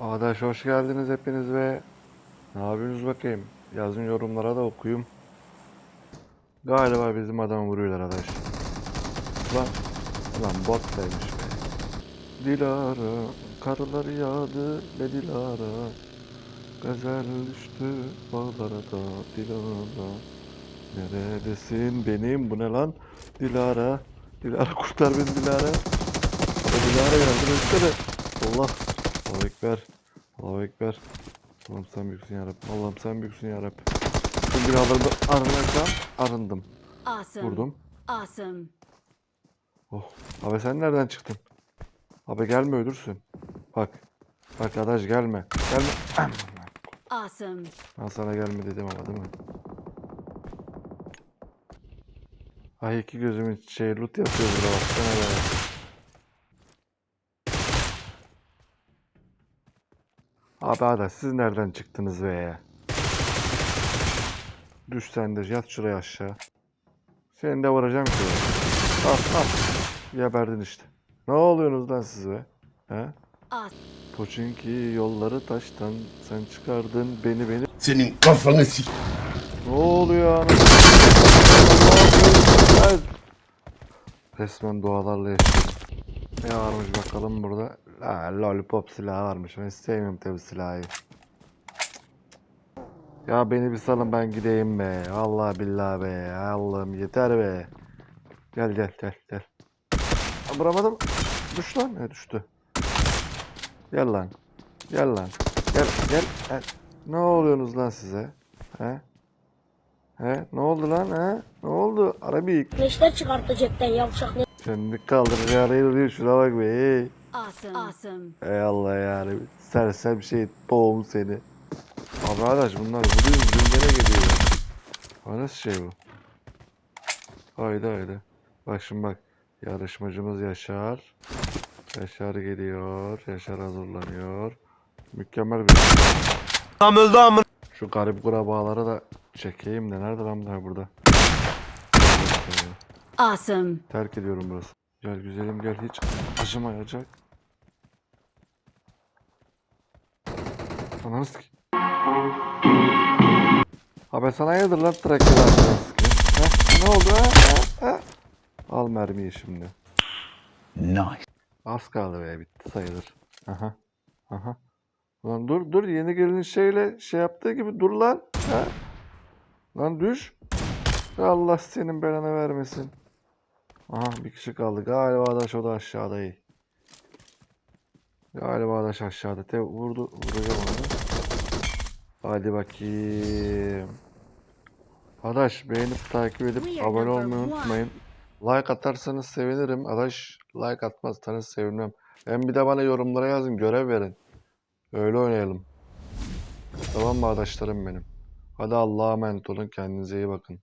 Arkadaş hoş geldiniz hepiniz ve ne yapıyorsunuz bakayım. Yazın yorumlara da okuyayım. Galiba bizim adam vuruyorlar arkadaş. Lan, lan bot demiş be. Dilara, karılar yağdı be Dilara. Gazel düştü bağlara da Dilara. Neredesin benim bu ne lan? Dilara. Dilara kurtar beni Dilara. Dilara yardım etsene. Allah. Allahu Ekber. Allahu Ekber. Allah'ım sen büyüksün yarabbim. Allah'ım sen büyüksün yarabbim. Tüm binalarımda arınacağım. Arındım. Awesome. Vurdum. Awesome. Oh. Abi sen nereden çıktın? Abi gelme ölürsün. Bak. Bak arkadaş gelme. Gelme. Awesome. Ben sana gelme dedim ama değil mi? Ay iki gözümün şey loot yapıyor burada baksana be. Abi hadi siz nereden çıktınız be? Düş sen de yat şuraya aşağı. Seni de vuracağım ki. Al al. Geberdin işte. Ne oluyorsunuz lan siz be? He? Awesome. Poçinki yolları taştan sen çıkardın beni beni Senin kafanı sik. Ne oluyor anasını? Resmen doğalarla yaşıyorum. Ne varmış bakalım burada? Ha, lollipop silahı varmış. Ben sevmiyorum tabi silahı. Ya beni bir salın ben gideyim be. Allah billah be. Allah'ım yeter be. Gel gel gel gel. Vuramadım. Düş lan. Ne düştü. Gel lan. Gel lan. Gel gel. gel. Ne oluyorsunuz lan size? He? He? Ne oldu lan he? Ne oldu? Arabik. Neşter çıkarttı cepten yavşak ne? Kendini kaldıracağı değil şuna bak be. Awesome. Awesome. Ey Allah yani. Sersem şey doğum seni. Abi arkadaş bunlar vuruyor gündeme geliyor. O nasıl şey bu? Haydi haydi. Bak şimdi bak. Yarışmacımız Yaşar. Yaşar geliyor. Yaşar hazırlanıyor. Mükemmel bir Tam öldü amın. Şu garip kurabaları da çekeyim de nerede lan bunlar burada? Awesome. Terk ediyorum burası. Gel güzelim gel hiç acımayacak. Ananı sik. Ha ben sana hayırdır lan trakya'da ananı ne oldu ha? ha? ha? Al mermiyi şimdi. Nice. Az kaldı be bitti sayılır. Aha. Aha. Lan dur dur yeni gelin şeyle şey yaptığı gibi dur lan. Ha? Lan düş. Allah senin belanı vermesin. Aha bir kişi kaldı. Galiba Adaş o da aşağıda iyi. Galiba Adaş aşağıda. Te vurdu. Vuracağım onu. Hadi bakayım. Adaş beğenip takip edip abone olmayı unutmayın. Like atarsanız sevinirim. Adaş like atmazsanız sevinmem. Hem bir de bana yorumlara yazın. Görev verin. Öyle oynayalım. Tamam mı adaşlarım benim? Hadi Allah'a emanet olun. Kendinize iyi bakın.